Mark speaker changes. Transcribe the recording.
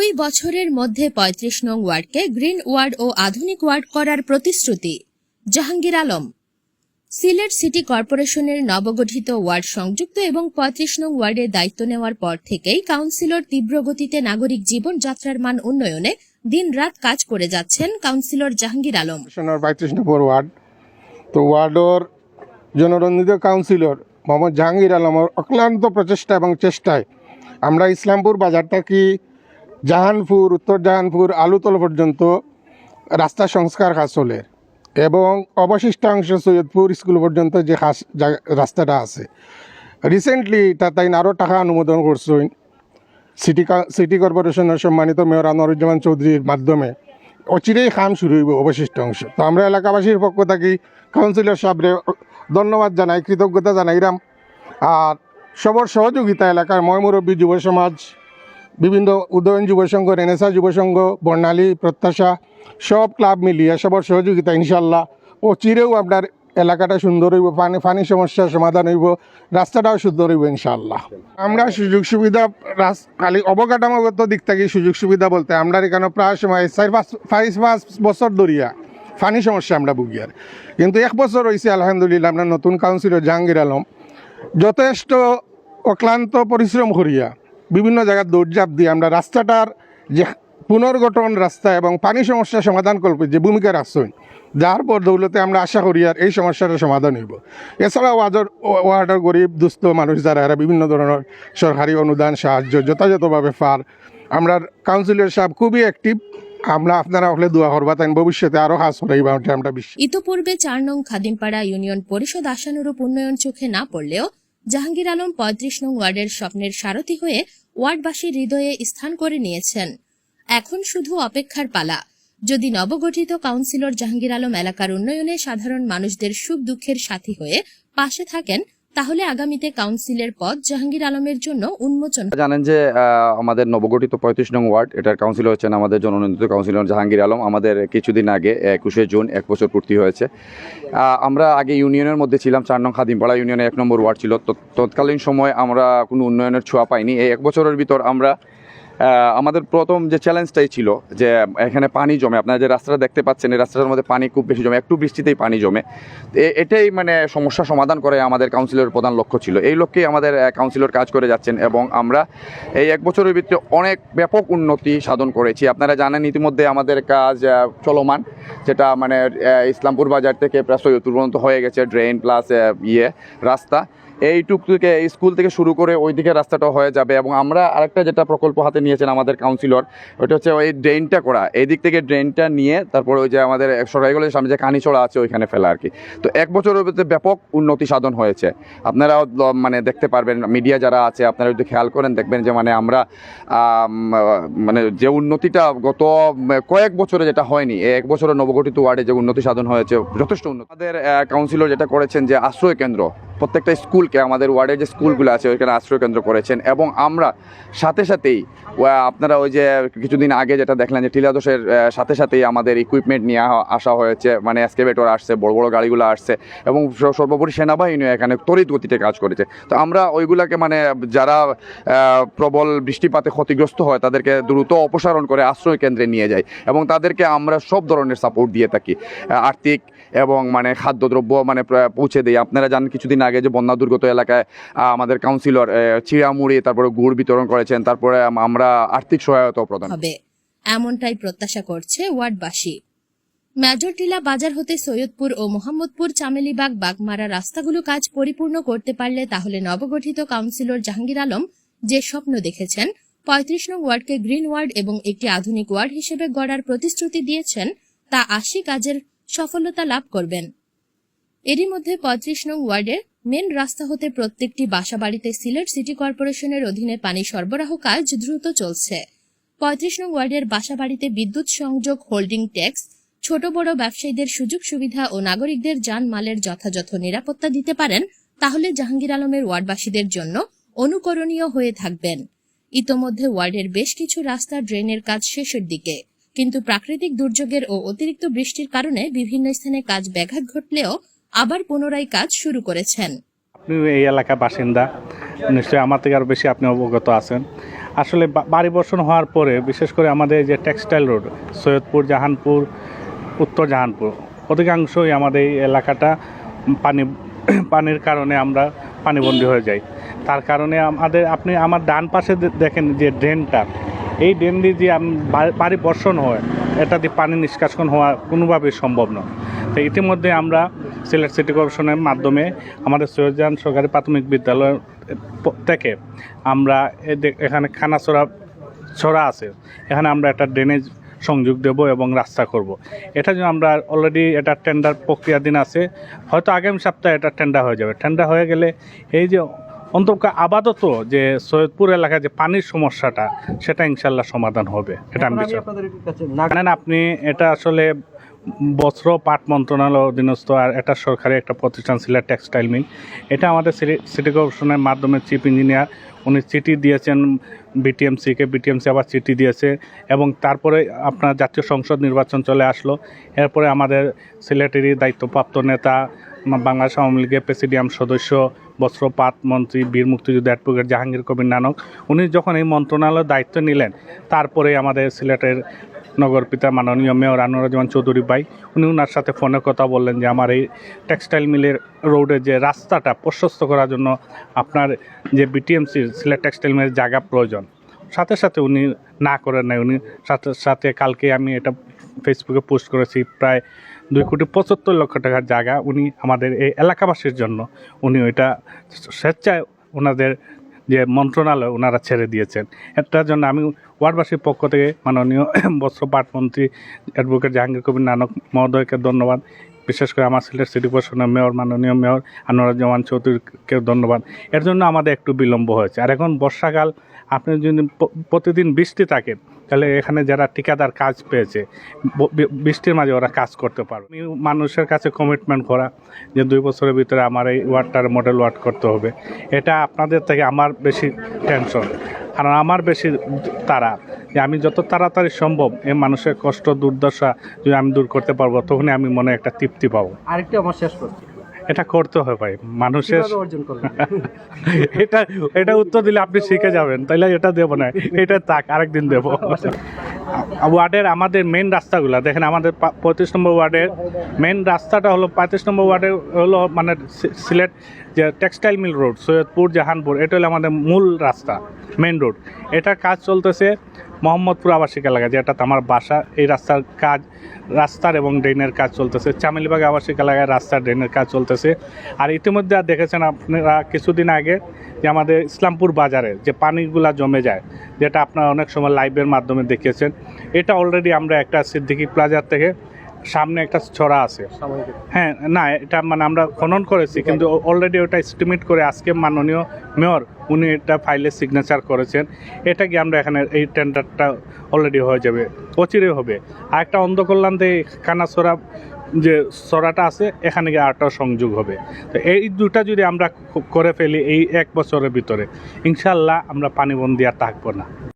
Speaker 1: দুই বছরের মধ্যে পঁয়ত্রিশ নং ওয়ার্ডকে গ্রিন ওয়ার্ড ও আধুনিক ওয়ার্ড করার প্রতিশ্রুতি। জাহাঙ্গীর আলম। সিলেট সিটি কর্পোরেশনের নবগঠিত ওয়ার্ড সংযুক্ত এবং পঁয়ত্রিশ নং ওয়ার্ডের দায়িত্ব নেওয়ার পর থেকেই কাউন্সিলর তীব্র গতিতে নাগরিক জীবনযাত্রার মান উন্নয়নে দিনরাত কাজ করে যাচ্ছেন কাউন্সিলর জাহাঙ্গীর আলম।
Speaker 2: পঁয়ত্রিশ নম্বর ওয়ার্ড। তো ওয়ার্ডর জনরঞ্জিত কাউন্সিলর মোহাম্মদ জাহাঙ্গীর আলমের অক্লান্ত প্রচেষ্টা এবং চেষ্টায় আমরা ইসলামপুর বাজারটা কি জাহানপুর, উত্তর জাহানপুর, আলুতল পর্যন্ত রাস্তা সংস্কার কাজ চলে। এবং অবশিষ্টাংশ সৈয়দপুর স্কুল পর্যন্ত যে রাস্তাটা আছে। রিসেন্টলি তা তাই আরও টাকা অনুমোদন করছেন সিটি সিটি কর্পোরেশনের সম্মানিত মেয়র আনোয়ারুজ্জামান চৌধুরীর মাধ্যমে। অচিরেই খাম শুরু হইব অবশিষ্ট অংশ তো আমরা এলাকাবাসীর পক্ষ থাকি কাউন্সিলর সাহেবরে ধন্যবাদ জানাই, কৃতজ্ঞতা জানাইরাম আর সবর সহযোগিতা এলাকার ময়মুরব্বী যুব সমাজ বিভিন্ন উদয়ন যুব সংঘ রেনেসা যুব সংঘ বর্ণালী, প্রত্যাশা সব ক্লাব মিলিয়ে সবার সহযোগিতা ইনশাল্লাহ ও চিরেও আপনার এলাকাটা সুন্দর হইব, পানি পানি সমস্যার সমাধান হইব, রাস্তাটাও সুন্দর হইব ইনশাল্লাহ আমরা সুযোগ সুবিধা খালি অবকাঠামোগত দিক থেকে সুযোগ সুবিধা বলতে, আমরা এখানে প্রায় সময় চার পাঁচ পাঁচ পাঁচ বছর ধরিয়া পানি সমস্যা আমরা ভুগি আর। কিন্তু এক বছর হয়েছে আলহামদুলিল্লাহ, আমরা নতুন কাউন্সিলর জাহাঙ্গীর আলম, যথেষ্ট অক্লান্ত পরিশ্রম করিয়া বিভিন্ন জায়গায় দৌড়ঝাঁপ দিয়ে আমরা রাস্তাটার যে পুনর্গঠন রাস্তা এবং পানি সমস্যা সমাধান করবে, যে ভূমিকা রাখছেন যার পর দৌলতে আমরা আশা করি আর এই সমস্যাটার সমাধান হইব। এছাড়াও ওয়ার্ডের ওয়ার্ডের গরিব, দুস্থ মানুষ যারা, এরা বিভিন্ন ধরনের সরকারি অনুদান, সাহায্য যথাযথভাবে পার। আমরা কাউন্সিলর সাহেব খুবই অ্যাক্টিভ আমরা আপনারা হলে দোয়া করবা, তাই ভবিষ্যতে আরও হাস করাইবা ওটা আমরা বিশ্বাস
Speaker 1: ইতোপূর্বে চার নং খাদিমপাড়া ইউনিয়ন পরিষদ আশানুরূপ উন্নয়ন চোখে না পড়লেও জাহাঙ্গীর আলম পঁয়ত্রিশ নং ওয়ার্ডের স্বপ্নের সারথি হয়ে ওয়ার্ডবাসীর হৃদয়ে স্থান করে নিয়েছেন। এখন শুধু অপেক্ষার পালা। যদি নবগঠিত কাউন্সিলর জাহাঙ্গীর আলম এলাকার উন্নয়নে সাধারণ মানুষদের সুখ দুঃখের সাথী হয়ে পাশে থাকেন তাহলে আগামীতে কাউন্সিলের পদ জাহাঙ্গীর আলমের জন্য উন্মোচন।
Speaker 3: জানেন যে আমাদের নবগঠিত পঁয়ত্রিশ নং ওয়ার্ড, এটার কাউন্সিল হচ্ছেন আমাদের জননন্দিত কাউন্সিলর জাহাঙ্গীর আলম। আমাদের কিছুদিন আগে, একুশে জুন, এক বছর পূর্তি হয়েছে। আমরা আগে ইউনিয়নের মধ্যে ছিলাম, চার নং খাদিমপাড়া ইউনিয়নে এক নম্বর ওয়ার্ড ছিল। তৎকালীন সময় আমরা কোনো উন্নয়নের ছোঁয়া পাইনি। এই এক বছরের ভিতর আমরা আমাদের প্রথম যে চ্যালেঞ্জটাই ছিল যে এখানে পানি জমে, আপনারা যে রাস্তাটা দেখতে পাচ্ছেন, এই রাস্তাটার মধ্যে পানি খুব বেশি জমে, একটু বৃষ্টিতেই পানি জমে। এটাই মানে সমস্যা সমাধান করে আমাদের কাউন্সিলের প্রধান লক্ষ্য ছিল। এই লক্ষ্যেই আমাদের কাউন্সিলর কাজ করে যাচ্ছেন এবং আমরা এই এক বছরের ভিতরে অনেক ব্যাপক উন্নতি সাধন করেছি। আপনারা জানেন, ইতিমধ্যে আমাদের কাজ চলমান, যেটা মানে ইসলামপুর বাজার থেকে প্রায় সৈয়দপুর পর্যন্ত হয়ে গেছে ড্রেন প্লাস ইয়ে রাস্তা। এইটুক থেকে স্কুল থেকে শুরু করে ওই দিকে রাস্তাটা হয়ে যাবে। এবং আমরা আরেকটা যেটা প্রকল্প হাতে নিয়েছেন আমাদের কাউন্সিলর ওটা হচ্ছে ওই ড্রেনটা করা। এই দিক থেকে ড্রেনটা নিয়ে তারপরে ওই যে আমাদের সরকারি কলেজের সামনে যে কানিচড়া আছে, ওইখানে ফেলা আর কি। তো এক বছরের ভিতরে ব্যাপক উন্নতি সাধন হয়েছে। আপনারাও মানে দেখতে পারবেন মিডিয়া যারা আছে, আপনারা যদি খেয়াল করেন, দেখবেন যে মানে আমরা মানে যে উন্নতিটা গত কয়েক বছরে যেটা হয়নি এক বছরের নবগঠিত ওয়ার্ডে যে উন্নতি সাধন হয়েছে, যথেষ্ট উন্নতি। আমাদের কাউন্সিলর যেটা করেছেন যে আশ্রয় কেন্দ্র প্রত্যেকটা স্কুলকে, আমাদের ওয়ার্ডের যে স্কুলগুলো আছে, ওইখানে আশ্রয় কেন্দ্র করেছেন এবং আমরা সাথে সাথেই আপনারা ওই যে কিছুদিন আগে যেটা দেখলেন যে টিলাদোষের সাথে সাথেই আমাদের ইকুইপমেন্ট নিয়ে আসা হয়েছে মানে এসকেভেটর আসছে, বড় বড় গাড়িগুলো আসছে এবং সর্বোপরি সেনাবাহিনীও এখানে তড়িৎ গতিতে কাজ করেছে। তো আমরা ওইগুলাকে মানে যারা প্রবল বৃষ্টিপাতে ক্ষতিগ্রস্ত হয়, তাদেরকে দ্রুত অপসারণ করে আশ্রয় কেন্দ্রে নিয়ে যাই এবং তাদেরকে আমরা সব ধরনের সাপোর্ট দিয়ে থাকি। আর্থিক এবং মানে খাদ্যদ্রব্য মানে পৌঁছে দিই। আপনারা জানেন কিছুদিন আগে যে বন্যা দুর্গত এলাকায় আমাদের কাউন্সিলর চিড়ামুড়ি তারপরে গুড় বিতরণ করেছেন, তারপরে আমরা আর্থিক সহায়তা প্রদান
Speaker 1: হবে। এমনটাই প্রত্যাশা করছে ওয়ার্ডবাসী। মেজর টিলা বাজার হতে সৈয়দপুর ও মোহাম্মদপুর চামেলিবাগ বাগমারা রাস্তাগুলো কাজ পরিপূর্ণ করতে পারলে তাহলে নবগঠিত কাউন্সিলর জাহাঙ্গীর আলম যে স্বপ্ন দেখেছেন, পঁয়ত্রিশ নং ওয়ার্ডকে গ্রিন ওয়ার্ড এবং একটি আধুনিক ওয়ার্ড হিসেবে গড়ার প্রতিশ্রুতি দিয়েছেন, তা আশি কাজের সফলতা লাভ করবেন। এরই মধ্যে পঁয়ত্রিশ নং ওয়ার্ডের মেন রাস্তা হতে প্রত্যেকটি বাসাবাড়িতে সিলেট সিটি কর্পোরেশনের অধীনে পানি সরবরাহ কাজ দ্রুত চলছে। পঁয়ত্রিশ নং ওয়ার্ডের বাসা বাড়িতে বিদ্যুৎ সংযোগ হোল্ডিং ট্যাক্স, ছোট বড় ব্যবসায়ীদের সুযোগ সুবিধা ও নাগরিকদের যানমালের যথাযথ নিরাপত্তা দিতে পারেন, তাহলে জাহাঙ্গীর আলমের ওয়ার্ডবাসীদের জন্য অনুকরণীয় হয়ে থাকবেন। ইতোমধ্যে ওয়ার্ডের বেশ কিছু রাস্তা ড্রেনের কাজ শেষের দিকে, কিন্তু প্রাকৃতিক দুর্যোগের ও অতিরিক্ত বৃষ্টির কারণে বিভিন্ন স্থানে কাজ ব্যাঘাত ঘটলেও আবার পুনরায় কাজ শুরু করেছেন।
Speaker 4: আপনি এই এলাকার বাসিন্দা। নিশ্চয়ই আমার থেকে আরও বেশি আপনি অবগত আছেন। আসলে বাড়ি বর্ষণ হওয়ার পরে বিশেষ করে আমাদের যে টেক্সটাইল রোড, সৈয়দপুর, জাহানপুর, উত্তর জাহানপুর, অধিকাংশই আমাদের এই এলাকাটা পানি, পানির কারণে আমরা পানিবন্দী হয়ে যাই। তার কারণে আমাদের, আপনি আমার ডান পাশে দেখেন যে ড্রেনটা, এই ড্রেন দিয়ে যে বাড়ি বর্ষণ হয়, এটা দিয়ে পানি নিষ্কাশন হওয়া কোনোভাবেই সম্ভব নয়। তো ইতিমধ্যে আমরা সিলেট সিটি কর্পোরেশনের মাধ্যমে আমাদের সৈয়দজান সরকারি প্রাথমিক বিদ্যালয় থেকে আমরা এখানে খানাছড়া ছড়া আছে। এখানে আমরা একটা ড্রেনেজ সংযোগ দেব এবং রাস্তা করব। এটা জন্য আমরা অলরেডি এটা টেন্ডার প্রক্রিয়াধীন আছে হয়তো আগামী সপ্তাহে এটা টেন্ডার হয়ে যাবে। টেন্ডার হয়ে গেলে এই যে অন্তত আপাতত যে সৈয়দপুর এলাকায় যে পানির সমস্যাটা সেটা ইনশাল্লাহ সমাধান হবে। এটা আমি
Speaker 5: আপনাদের
Speaker 4: আপনি এটা আসলে বস্ত্র পাট মন্ত্রণালয় অধীনস্থ আর এটা সরকারি একটা প্রতিষ্ঠান, সিলেট টেক্সটাইল মিল। এটা আমাদের সিটি- কর্পোরেশনের মাধ্যমে চিফ ইঞ্জিনিয়ার, উনি চিঠি দিয়েছেন বিটিএমসিকে বিটিএমসি আবার চিঠি দিয়েছে এবং তারপরে আপনার জাতীয় সংসদ নির্বাচন চলে আসলো। এরপরে আমাদের সিলেটেরই দায়িত্বপ্রাপ্ত নেতা বাংলাদেশ আওয়ামী লীগের প্রেসিডিয়াম সদস্য বস্ত্রপাত মন্ত্রী, বীর মুক্তিযুদ্ধ অ্যাডভোকেট জাহাঙ্গীর কবির নানক, উনি যখন এই মন্ত্রণালয়ের দায়িত্ব নিলেন, তারপরে আমাদের সিলেটের নগর পিতা মাননীয় মেয়র আনোয়ারুজ্জামান চৌধুরী ভাই, উনি ওনার সাথে ফোনে কথা বললেন যে আমার এই টেক্সটাইল মিলের রোডের যে রাস্তাটা প্রশস্ত করার জন্য আপনার যে বিটিএমসির সিলেট টেক্সটাইল মিলের জায়গা প্রয়োজন। সাথে সাথে উনি না করেন নাই, উনি সাথে সাথে কালকে আমি এটা ফেসবুকে পোস্ট করেছি, প্রায় দুই কোটি পঁচাত্তর লক্ষ টাকার জায়গা উনি আমাদের এই এলাকাবাসীর জন্য উনি ওইটা স্বেচ্ছায় ওনাদের যে মন্ত্রণালয় ওনারা ছেড়ে দিয়েছেন। এটার জন্য আমি ওয়ার্ডবাসীর পক্ষ থেকে মাননীয় বস্ত্র পাটমন্ত্রী অ্যাডভোকেট জাহাঙ্গীর কবির নানক মহোদয়কে ধন্যবাদ। বিশেষ করে আমার সিলেট সিটি কর্পোরেশনের মেয়র, মাননীয় মেয়র আনোয়ারুজ্জামান চৌধুরীকে ধন্যবাদ। এর জন্য আমাদের একটু বিলম্ব হয়েছে। আর এখন বর্ষাকাল, আপনি যদি প্রতিদিন বৃষ্টি থাকে তাহলে এখানে যারা ঠিকাদার কাজ পেয়েছে বৃষ্টির মাঝে ওরা কাজ করতে পারবে। মানুষের কাছে কমিটমেন্ট করা যে দুই বছরের ভিতরে আমার এই ওয়ার্ডটার মডেল ওয়ার্ড করতে হবে। এটা আপনাদের থেকে আমার বেশি টেনশন কারণ আমার বেশি তারা যে আমি যত তাড়াতাড়ি সম্ভব এই মানুষের কষ্ট, দুর্দশা যদি আমি দূর করতে পারব, তখনই আমি মনে একটা তৃপ্তি পাবো।
Speaker 5: আরেকটা আমার শেষ করছি
Speaker 4: এটা করতে হয় ভাই। মানুষের এটা এটা উত্তর দিলে আপনি শিখে যাবেন তাইলে এটা দেবো না এটা তাক আরেকদিন দেবো। ওয়ার্ডের আমাদের মেন রাস্তাগুলো দেখেন আমাদের পঁয়ত্রিশ নম্বর ওয়ার্ডের মেন রাস্তাটা হলো পঁয়ত্রিশ নম্বর ওয়ার্ডের হলো মানে সিলেট যে textile mill road Saidpur Jahanpur এটা হলো আমাদের মূল রাস্তা মেন রোড এটার কাজ চলতেছে মোহাম্মদপুর আবাসিক এলাকা, যেটা আমার বাসা, এই রাস্তার কাজ, রাস্তার এবং ড্রেনের কাজ চলতেছে। চামিলবাগ আবাসিক এলাকায় রাস্তার ড্রেনের কাজ চলতেছে। আর ইতিমধ্যে দেখেছেন আপনারা কিছুদিন আগে যে আমাদের ইসলামপুর বাজারে যে পানিগুলা জমে যায়, যেটা আপনারা অনেক সময় লাইভের মাধ্যমে দেখিয়েছেন, এটা অলরেডি আমরা একটা সিদ্দিকি প্লাজার থেকে সামনে একটা ছড়া আছে। হ্যাঁ না এটা মানে আমরা খনন করেছি কিন্তু অলরেডি ওটা এস্টিমেট করে আজকে মাননীয় মেয়র উনি এটা ফাইলে সিগনেচার করেছেন। এটা কি আমরা এখানে এই টেন্ডারটা অলরেডি হয়ে যাবে? অচিরে হবে। আর একটা অন্ধকল্যাণ থেকে কানাছড়া যে সরাটা আছে এখানে গিয়ে আরেকটা সংযোগ হবে। তো এই দুটা যদি আমরা করে ফেলি এই এক বছরের ভিতরে ইনশাল্লাহ আমরা পানিবন্দি আর থাকব না।